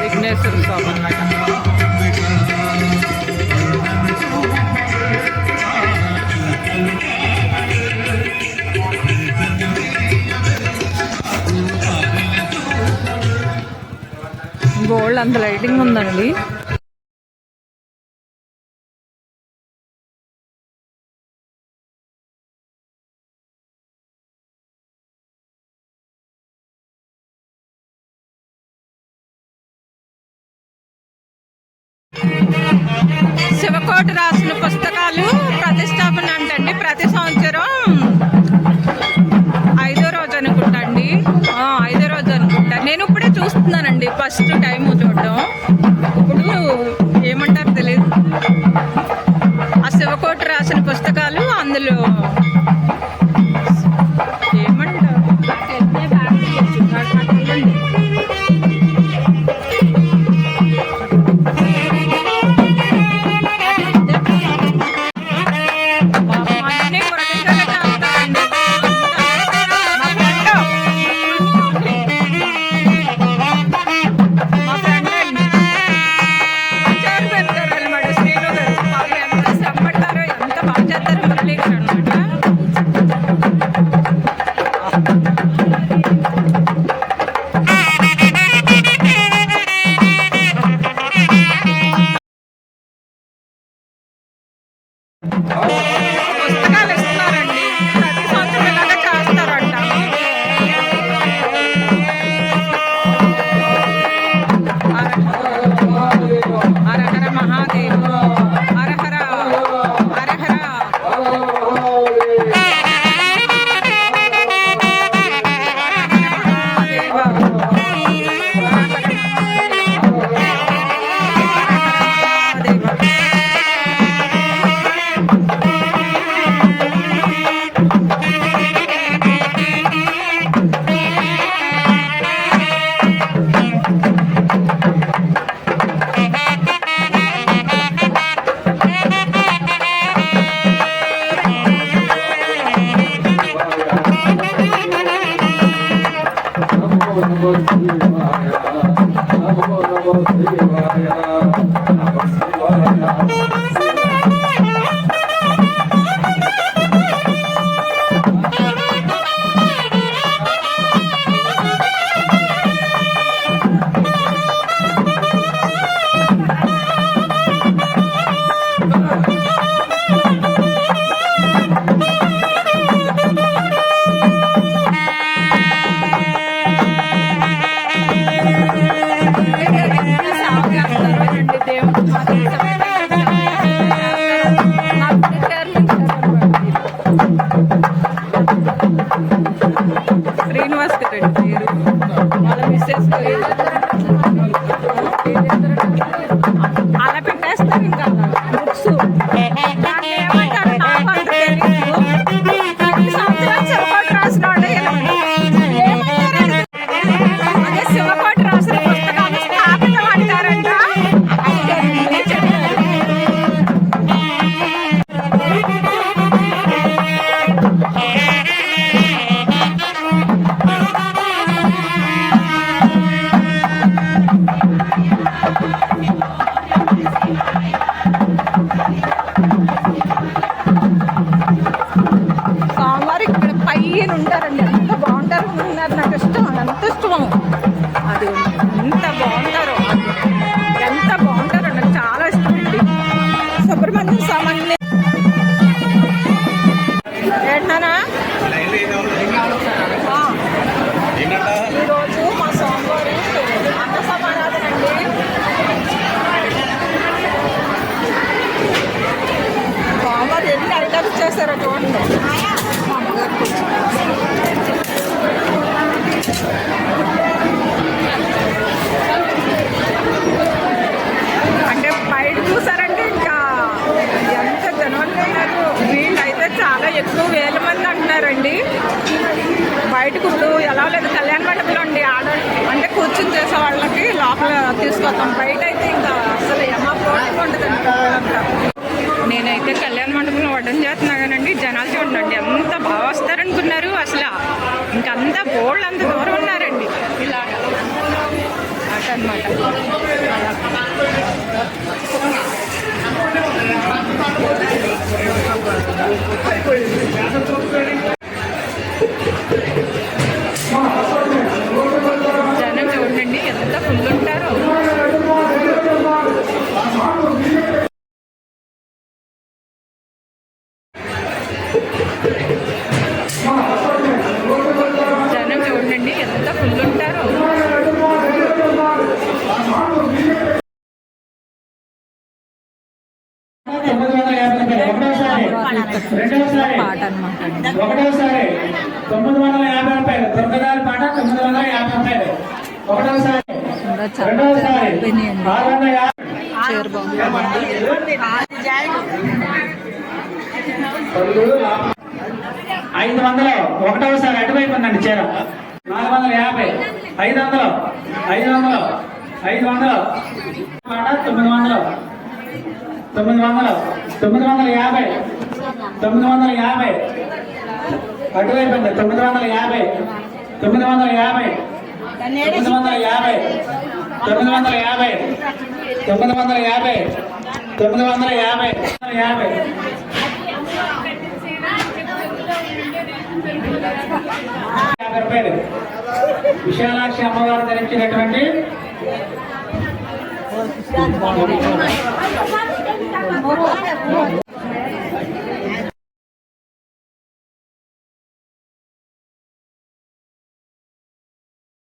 విఘ్నేశ్వర స్వామి అన్నమాట గోల్డ్ అంత లైటింగ్ ఉందండి శివకోట రాసిన పుస్తకాలు ప్రతిష్టాపన అంటండి. ప్రతి సంవత్సరం ఐదో రోజు అనుకుంటా అండి. ఐదో రోజు అనుకుంటా. నేను ఇప్పుడే చూస్తున్నానండి. ఫస్ట్ టైం చూడడం. ఇప్పుడు ఏమంటారు తెలియదు ఆ శివకోటి రాసిన పుస్తకాలు అందులో శ్రీనివాస్ రెడ్డి పేరు. వాళ్ళ మిస్సెస్ అలా పెట్టేస్తారు ఇంకా. బుక్స్. పైన ఉంటారండి. ఎంత బాగుంటారు ఉన్నారు నాకు ఇష్టం. ఎంత ఇష్టం అది ఎంత బాగుంటారో. ఎంత బాగుంటారో నాకు చాలా ఇష్టం అండి. సుబ్రహ్మణ్యం స్వామి ఏంటన్నా? ఈరోజు మా స్వామివారి అన్న సమారాధన అండి స్వామివారు ఎన్ని ఐటమ్స్ చేశారో చూడండి. బయట అయితే ఇంకా అసలు నేనైతే కళ్యాణ మండపంలో వడ్డం చేస్తున్నా కానండి జనాలు చూడండి ఎంత బాగా వస్తారనుకున్నారు అసలు. ఇంకంతా బోల్డ్ అంత దూరం ఉన్నారండి. ఇలా అనమాట ఒకటోసారి తొమ్మిది వందల యాభై రూపాయలు. దుర్గదారి పాట తొమ్మిది వందల యాభై రూపాయలు. ఒకటోసారి అయిపోయినాయండి ఆరు వందల యాభై. ఐదు వందలు. ఒకటోసారి అటువైపు ఉందండి చీర. నాలుగు వందల యాభై. ఐదు వందలు. ఐదు వందలు. ఐదు వందలు. మాట తొమ్మిది వందలు. తొమ్మిది వందలు. తొమ్మిది వందల యాభై. తొమ్మిది వందల యాభై. అటువైపు తొమ్మిది వందల యాభై. తొమ్మిది వందల యాభై. తొమ్మిది వందల యాభై. తొమ్మిది వందల యాభై. తొమ్మిది వందల యాభై. తొమ్మిది వందల యాభై. యాభై యాభై రూపాయలు. విశాలాక్షి అమ్మవారు ధరించినటువంటి